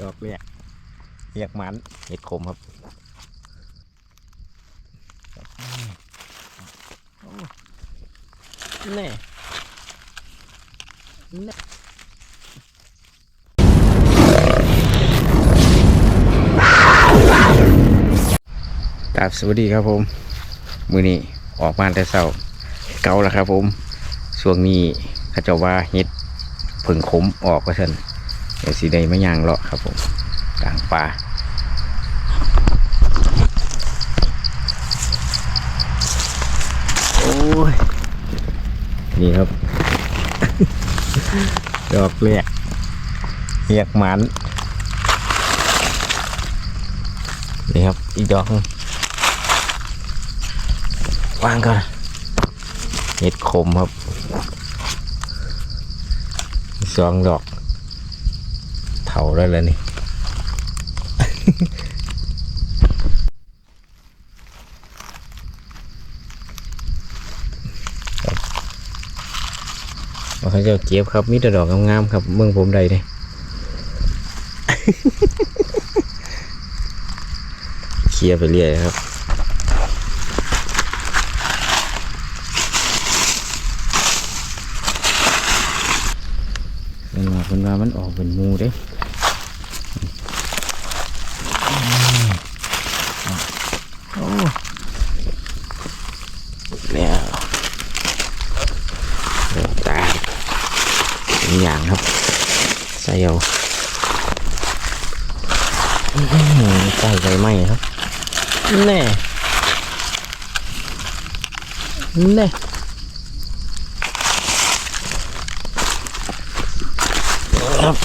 ดอกเรียกเรียกมันเห็ดขมครับโอ้แน่แน่กราบสวัสดีครับผม มือนี้ออกมาแต่เช้าเก่าแล้วครับผมช่วงนี้เขาเจะว่าเห็ดผึ่งขมออกว่าท่น เดี๋ยวสีได้ไม่ยางเลาะครับผมกลางป่าโอ้ย นี่ครับ ดอกเรียกเรียกหมันนี่ครับ อีกดอกวางก่อนเห็ดขมครับสองดอก เถาได้แล้วนี่ ว่าเขาเจะเก็บครับมีแต่ดอกงามๆครับ เมืองผมใดเนี่ยเคลียไปเรื่อยครับเป็นว่าเป็นว่ามันออกเป็นมูเด้โอ้แล้วเดี๋ยวตาเป็นอย่างครับ ใส่เอาอื้อ หือใส่ไปไหม้ครับแน่แน่ครับ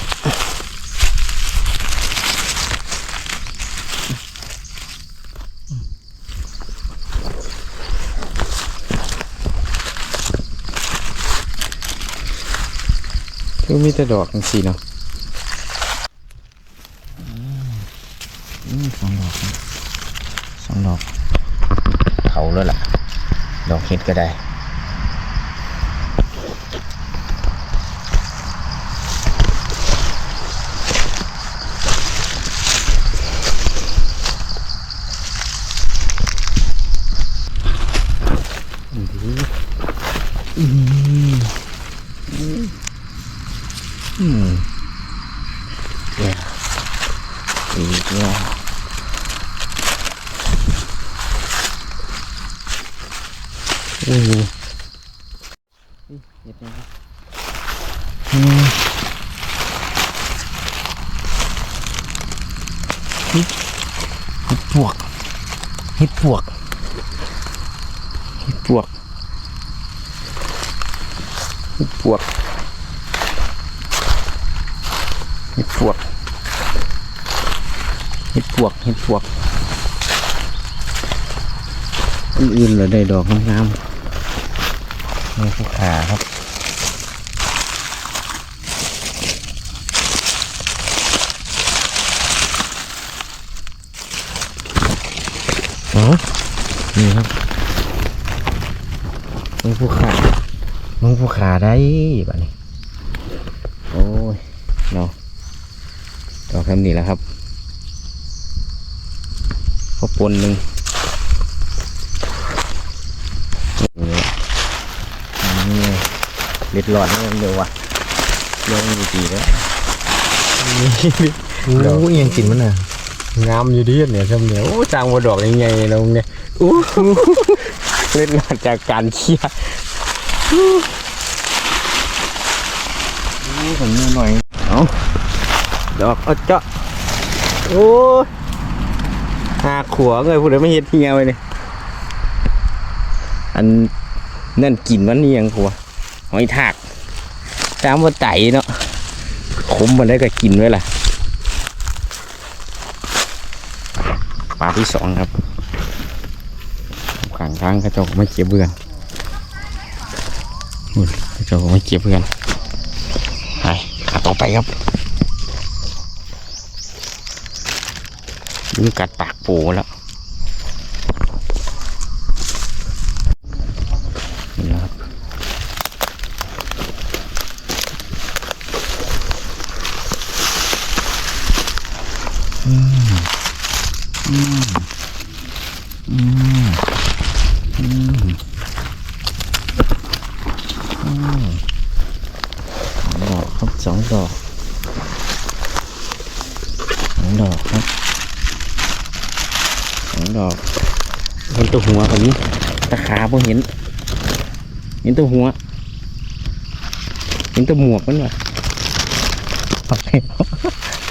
คือมีแต่ดอกสีเนาะอืมสองดอกนะสองดอกเขา แล้วล่ะ ดอกเห็ดก็ได้อืมอืมเดี๋ยวอีกแล้ว โอู้หูเฮ็ดยังไงอืมเฮ็ดเฮ็ดปวกเฮ็ดปวกเฮ็ดปวกเห็ดปวกเห็ดปวกเห็ดปวกเห็ดปวก อื่นๆเราได้ดอกงามๆนี่ผู้ขาครับอ๋อนี่ครับนี่ผู้ขามึงผู้ขาได้แบ้านี้ โอ้ยเนาะต่อคำนี้แล้วครับพอปนหนึ่งนี่นี่ เล็ดหลอดนี่เดี๋ยววะเดี๋ยวมีตีแล้วโอ้ยยังกินมันน่ะงามอยู่ดีเนี่ยช่ำเนี่ยโอ้จางบัวดอกยังไงเราเนี่ยอู้หูเล็ดหลอดจากการเคลียร์อู้ผมมือหน่อยเอาดอกเอาเจาะโอ้ยหาขัวเงยพูดเลยไม่เห็ดเฮียไว้เนี่ยอันนั่นกินมันนี่ยังขัว หอยทากตามว่าไตเนาะขมมันได้ก็กินไว้ล่ะปลาที่สองครับขังทางกระจกไม่เก็บเบือนนู่นกระจกไม่เก็บเบือนไปขาต่อไปครับยุงกัดปากปูแล้วนี่นะครับ อืมอืมอืมอืมอืมดอกครับสองดอกสองดอกครับสอง ดอกเห็นตัวหัวคนนี้ตะขาพอเห็น เห็นตัวหัว เห็นตัวหมวกมันวะโอเค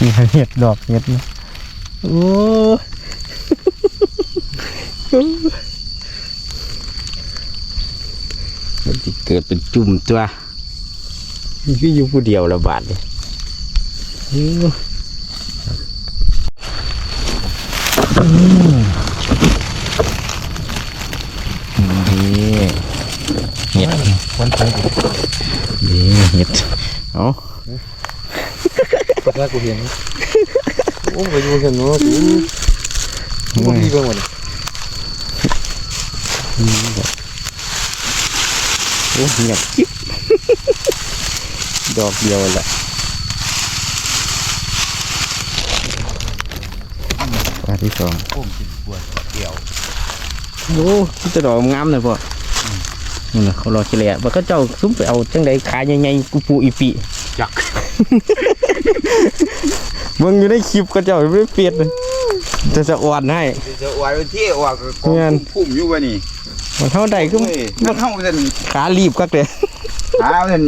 นี่เห็ดดอกเห็ดนะโอ้มันจะเกิดเป็นจุ่มตัวมันก็อยู่ผู้เดียวละบาทเลยโอ้อืมันเพ็ญนี่เห็ดเอาก็ถ้ากูเห็นโอ้ไปดูกันเนาะกูกูดีไปหมดโอ้เงียบกิ๊บดอกเดียวแหละว่าที่สองผมกินปวเกี่ยวโอ้จะดอกงามเลยพ่อ นี่นน่ะเขารอเฉลี่ยว่าเขาเจ้าซุ้มไปเอาจังใดขายใหญ่ๆกูปูอีปีจักมึงอยู่ในคลิปเขาเจ้าไม่เปลี่ยนเลยจะจะอ่อนให้จะอวดไว้ที่อวดเงี้ยพุ่มอยู่วะนี่มันเท่าใดก็เฮ้ยมันเข้าเส้นขารีบกักเลยหาเส้น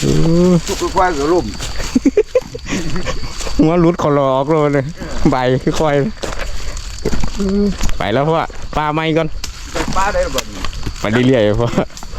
เออทุกควายกับลุ่มหัวรุดเขาหลอกเลยเลยใบค่อยๆเออไปแล้วพ่อปลาไม่ก่อนไปป้าได้หรือเปล่า Pak Lilia ya, Pak.